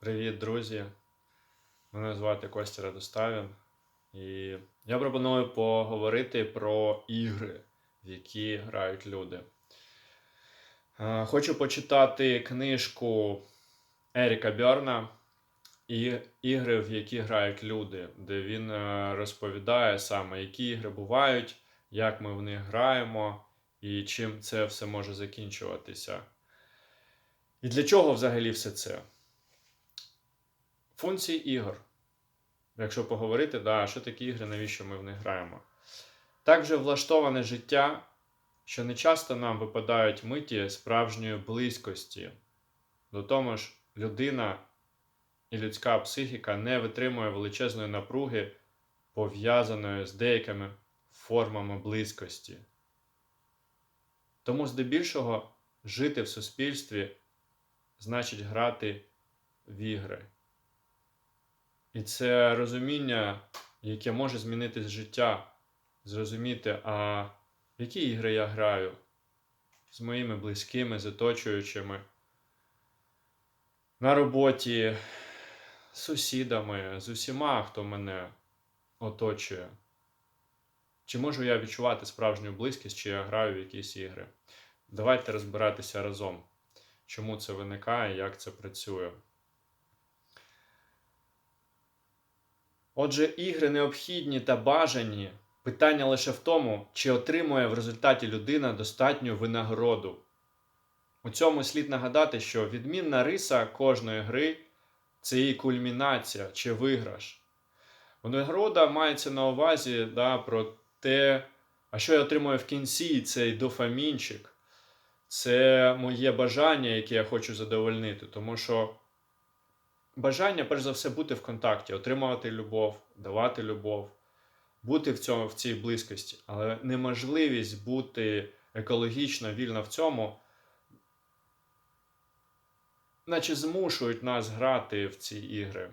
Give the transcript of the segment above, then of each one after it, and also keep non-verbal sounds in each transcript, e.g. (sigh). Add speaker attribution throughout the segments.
Speaker 1: Привіт, друзі! Мене звати Костя Радоставін, і я пропоную поговорити про ігри, в які грають люди. Е, Хочу почитати книжку Еріка Бьорна і ігри, в які грають люди, де він е, розповідає саме, які ігри бувають, як ми в них граємо і чим це все може закінчуватися. І для чого взагалі все це? Функції ігор. Якщо поговорити, да, що такі ігри, навіщо ми в них граємо? Так же влаштоване життя, що не часто нам випадають миті справжньої близькості. До того ж, людина і людська психіка не витримує величезної напруги, пов'язаної з деякими формами близькості. Тому здебільшого жити в суспільстві значить грати в ігри. І це розуміння, яке може змінити життя, зрозуміти, а які ігри я граю з моїми близькими, з оточуючими, на роботі, з сусідами, з усіма, хто мене оточує. Чи можу я відчувати справжню близькість, чи я граю в якісь ігри? Давайте розбиратися разом, чому це виникає, як це працює. Отже, ігри необхідні та бажані. Питання лише в тому, чи отримує в результаті людина достатню винагороду. У цьому слід нагадати, що відмінна риса кожної гри це її кульмінація чи виграш. Винагорода мається на увазі да, про те, а що я отримую в кінці, цей дофамінчик. Це моє бажання, яке я хочу задовольнити. Тому що бажання, перш за все, бути в контакті, отримувати любов, давати любов, бути в цьому в цій близькості, але неможливість бути екологічно вільно в цьому, наче змушують нас грати в ці ігри.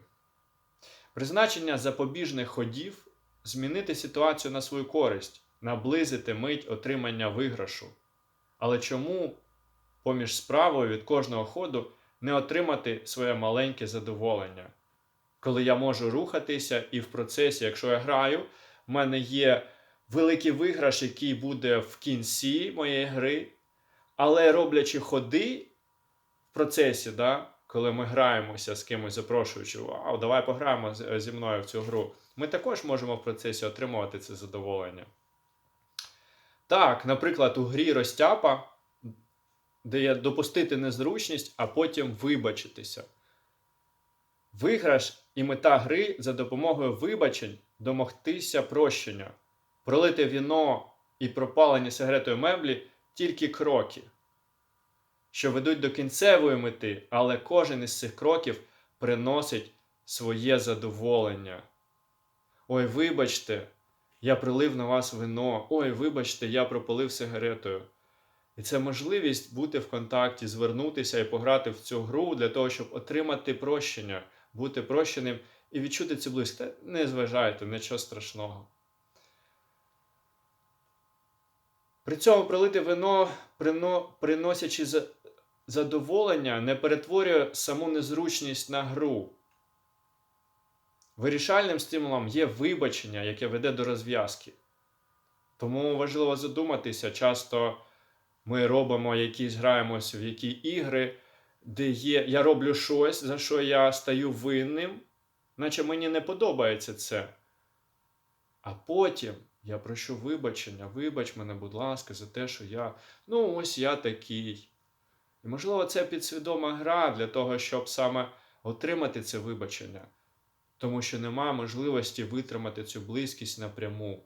Speaker 1: Призначення запобіжних ходів змінити ситуацію на свою користь, наблизити мить отримання виграшу. Але чому поміж справою від кожного ходу не отримати своє маленьке задоволення. Коли я можу рухатися, і в процесі, якщо я граю, в мене є великий виграш, який буде в кінці моєї гри, але роблячи ходи в процесі, да, коли ми граємося з кимось, запрошуючи, вау, давай пограємо зі мною в цю гру, ми також можемо в процесі отримувати це задоволення. Так, наприклад, у грі Розтяпа де є допустити незручність, а потім вибачитися. Виграш і мета гри за допомогою вибачень домогтися прощення, пролити віно і пропалені сигаретою меблі тільки кроки, що ведуть до кінцевої мети, але кожен із цих кроків приносить своє задоволення. Ой, вибачте, я прилив на вас вино. Ой, вибачте, я пропалив сигаретою. І це можливість бути в контакті, звернутися і пограти в цю гру для того, щоб отримати прощення, бути прощеним і відчути цю близькість. Та Не зважайте, нічого страшного. При цьому пролити вино, прино, приносячи задоволення, не перетворює саму незручність на гру. Вирішальним стимулом є вибачення, яке веде до розв'язки. Тому важливо задуматися часто ми робимо якісь, граємося в які ігри, де є, я роблю щось, за що я стаю винним, наче мені не подобається це. А потім я прошу вибачення, вибач мене, будь ласка, за те, що я, ну, ось я такий. І, можливо, це підсвідома гра для того, щоб саме отримати це вибачення, тому що немає можливості витримати цю близькість напряму.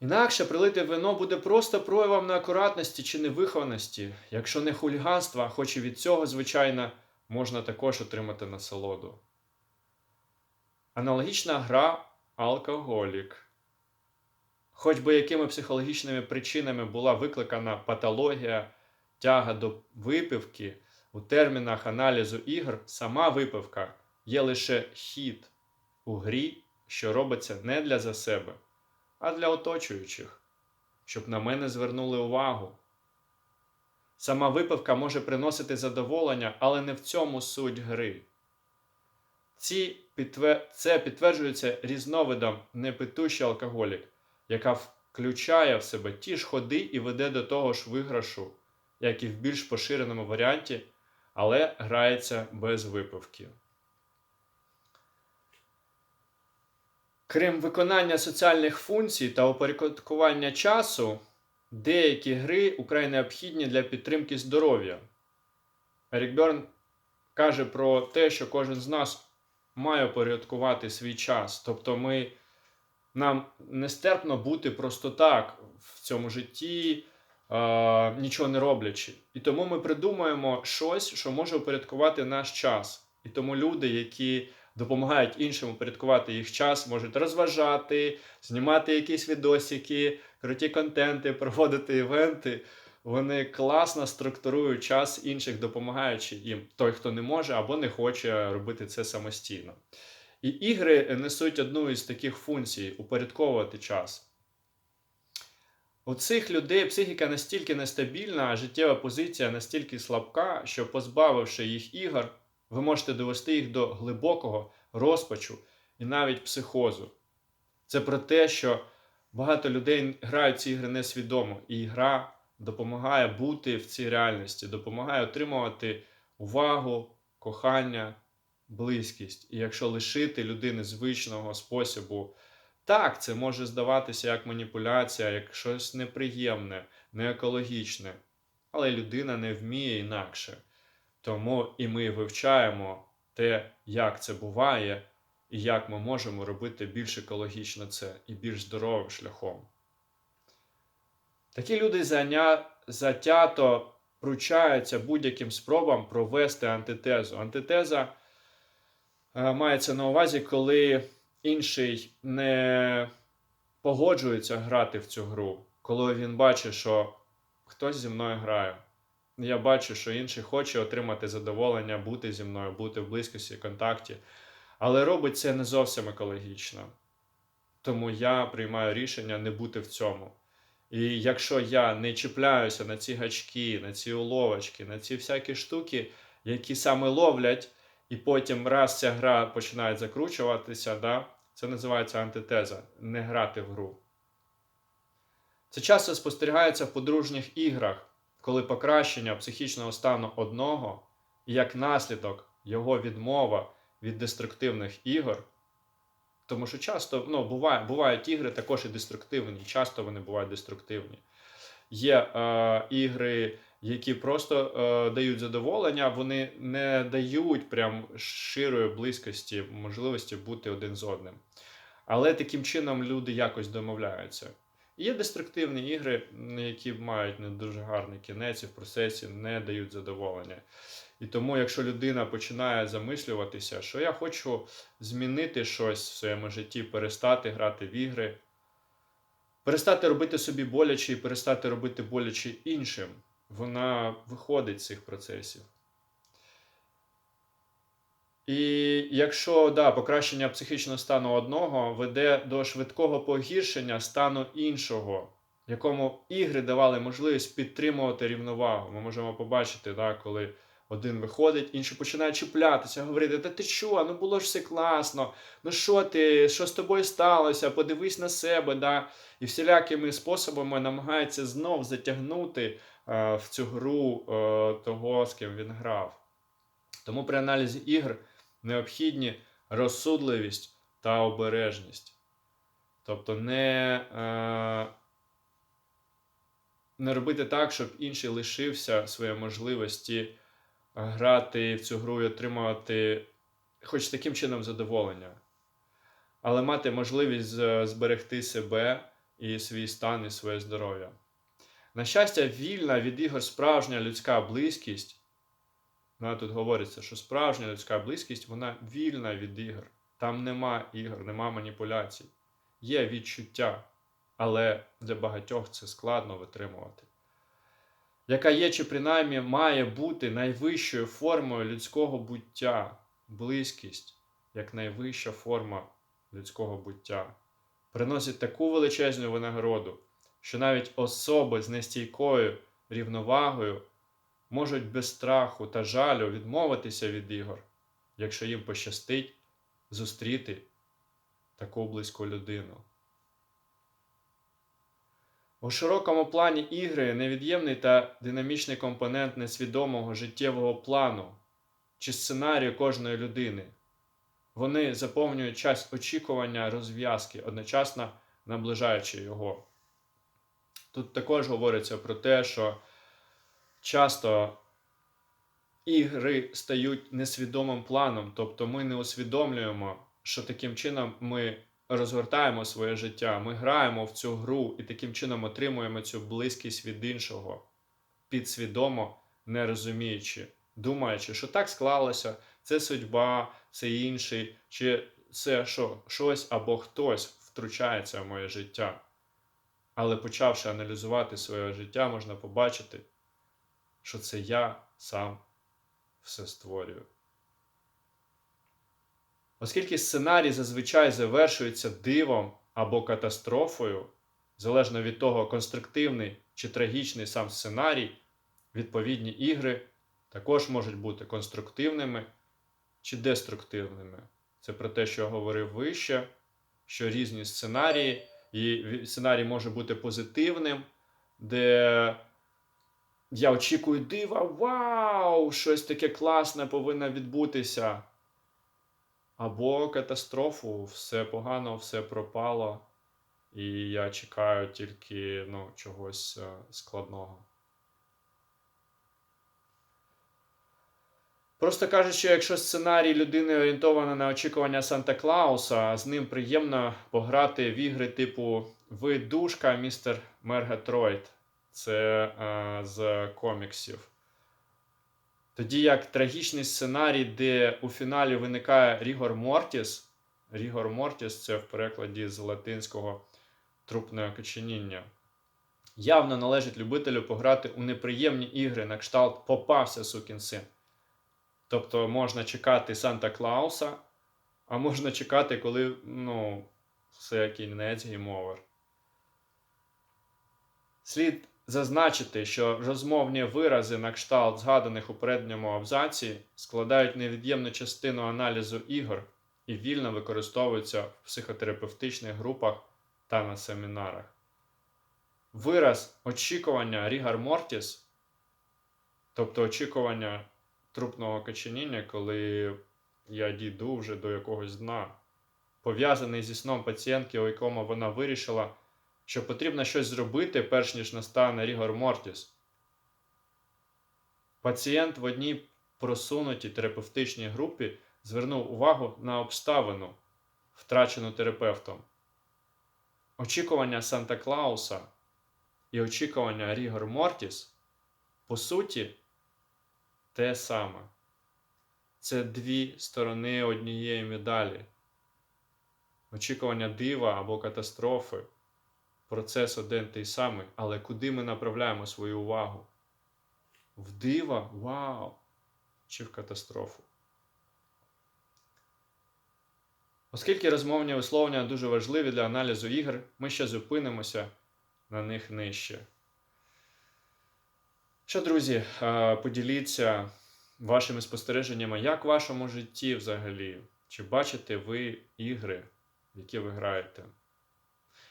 Speaker 1: Інакше прилите вино буде просто проявом неакуратності чи невихованості, якщо не хуліганства, хоч і від цього, звичайно, можна також отримати насолоду. Аналогічна гра алкоголік. Хоч би якими психологічними причинами була викликана патологія, тяга до випивки, у термінах аналізу ігр сама випивка є лише хід у грі, що робиться не для за себе а для оточуючих, щоб на мене звернули увагу. Сама випивка може приносити задоволення, але не в цьому суть гри. Ці підтвер... Це підтверджується різновидом непитущий алкоголік, яка включає в себе ті ж ходи і веде до того ж виграшу, як і в більш поширеному варіанті, але грається без випивки. Крім виконання соціальних функцій та упорядкування часу, деякі гри украй необхідні для підтримки здоров'я. Ерік Берн каже про те, що кожен з нас має упорядкувати свій час. Тобто, ми, нам нестерпно бути просто так в цьому житті, е, нічого не роблячи. І тому ми придумаємо щось, що може упорядкувати наш час. І тому люди, які допомагають іншим упорядкувати їх час, можуть розважати, знімати якісь відосики, круті контенти, (laughs) проводити івенти. Вони класно структурують час інших, допомагаючи їм той, хто не може або не хоче робити це самостійно. І ігри несуть одну із таких функцій упорядковувати час. У цих людей психіка настільки нестабільна, а життєва позиція настільки слабка, що, позбавивши їх ігор, ви можете довести їх до глибокого розпачу і навіть психозу. Це про те, що багато людей грають ці ігри несвідомо, і гра допомагає бути в цій реальності, допомагає отримувати увагу, кохання, близькість. І якщо лишити людини звичного способу, так, це може здаватися як маніпуляція, як щось неприємне, неекологічне, але людина не вміє інакше. Тому і ми вивчаємо те, як це буває, і як ми можемо робити більш екологічно це і більш здоровим шляхом. Такі люди затято пручаються будь-яким спробам провести антитезу. Антитеза е, мається на увазі, коли інший не погоджується грати в цю гру, коли він бачить, що хтось зі мною грає. Я бачу, що інший хоче отримати задоволення, бути зі мною, бути в близькості, контакті, але робить це не зовсім екологічно. Тому я приймаю рішення не бути в цьому. І якщо я не чіпляюся на ці гачки, на ці уловочки, на ці всякі штуки, які саме ловлять, і потім раз ця гра починає закручуватися, да, це називається антитеза не грати в гру. Це часто спостерігається в подружніх іграх, коли покращення психічного стану одного як наслідок його відмова від деструктивних ігор. Тому що часто ну, буває, бувають ігри також і деструктивні, часто вони бувають деструктивні. Є е, ігри, які просто е, дають задоволення, вони не дають прям широї близькості, можливості бути один з одним. Але таким чином люди якось домовляються. Є деструктивні ігри, які мають не дуже гарний кінець і в процесі не дають задоволення. І тому, якщо людина починає замислюватися, що я хочу змінити щось в своєму житті, перестати грати в ігри, перестати робити собі боляче і перестати робити боляче іншим, вона виходить з цих процесів. І якщо да, покращення психічного стану одного веде до швидкого погіршення стану іншого, якому ігри давали можливість підтримувати рівновагу, ми можемо побачити, да, коли один виходить, інший починає чіплятися, говорити: Та ти що, ну було ж все класно, ну що ти, що з тобою сталося? Подивись на себе. да? І всілякими способами намагається знов затягнути е, в цю гру е, того, з ким він грав. Тому при аналізі ігр необхідні розсудливість та обережність. Тобто не, е, не робити так, щоб інший лишився своєї можливості грати в цю гру і отримувати хоч таким чином задоволення, але мати можливість зберегти себе і свій стан, і своє здоров'я. На щастя, вільна від ігор справжня людська близькість. Ну, тут говориться, що справжня людська близькість вона вільна від ігор. Там нема ігор, нема маніпуляцій. Є відчуття, але для багатьох це складно витримувати яка є чи принаймні має бути найвищою формою людського буття, близькість, як найвища форма людського буття, приносить таку величезну винагороду, що навіть особи з нестійкою рівновагою можуть без страху та жалю відмовитися від ігор, якщо їм пощастить зустріти таку близьку людину. У широкому плані ігри невід'ємний та динамічний компонент несвідомого життєвого плану чи сценарію кожної людини. Вони заповнюють час очікування розв'язки, одночасно наближаючи його. Тут також говориться про те, що часто ігри стають несвідомим планом, тобто ми не усвідомлюємо, що таким чином ми розгортаємо своє життя, ми граємо в цю гру і таким чином отримуємо цю близькість від іншого, підсвідомо не розуміючи, думаючи, що так склалося, це судьба, це інший, чи це що, щось або хтось втручається в моє життя. Але почавши аналізувати своє життя, можна побачити, що це я сам все створюю. Оскільки сценарій зазвичай завершується дивом або катастрофою, залежно від того, конструктивний чи трагічний сам сценарій, відповідні ігри також можуть бути конструктивними чи деструктивними. Це про те, що я говорив вище, що різні сценарії, і сценарій може бути позитивним, де я очікую дива, вау! Щось таке класне повинно відбутися. Або катастрофу, все погано, все пропало, і я чекаю тільки ну, чогось е, складного. Просто кажучи, якщо сценарій людини орієнтований на очікування Санта Клауса, з ним приємно пограти в ігри типу Ви душка, містер Мергетройд. Це е, з коміксів. Тоді як трагічний сценарій, де у фіналі виникає Рігор Мортіс. Рігор Мортіс це в перекладі з латинського трупне окоченіння. Явно належить любителю пограти у неприємні ігри на кшталт попався сукін син. Тобто можна чекати Санта Клауса, а можна чекати, коли ну, все кінець гейм-овер. Слід зазначити, що розмовні вирази на кшталт згаданих у передньому абзаці складають невід'ємну частину аналізу ігор і вільно використовуються в психотерапевтичних групах та на семінарах. Вираз очікування Рігар Мортіс, тобто очікування трупного каченіння, коли я дійду вже до якогось дна, пов'язаний зі сном пацієнтки, у якому вона вирішила, що потрібно щось зробити, перш ніж настане Рігор Мортіс. Пацієнт в одній просунутій терапевтичній групі звернув увагу на обставину, втрачену терапевтом. Очікування Санта Клауса і очікування Рігор Мортіс, по суті, те саме. Це дві сторони однієї медалі. Очікування дива або катастрофи. Процес один той самий, але куди ми направляємо свою увагу? В дива? Вау! Чи в катастрофу? Оскільки розмовні висловлення дуже важливі для аналізу ігр, ми ще зупинимося на них нижче. Що, друзі, поділіться вашими спостереженнями, як в вашому житті взагалі? Чи бачите ви ігри, які ви граєте?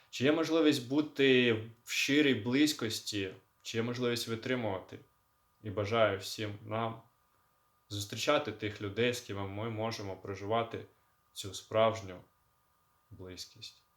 Speaker 1: Чи є можливість бути в щирій близькості, чи є можливість витримувати? І бажаю всім нам зустрічати тих людей, з ким ми можемо проживати цю справжню близькість.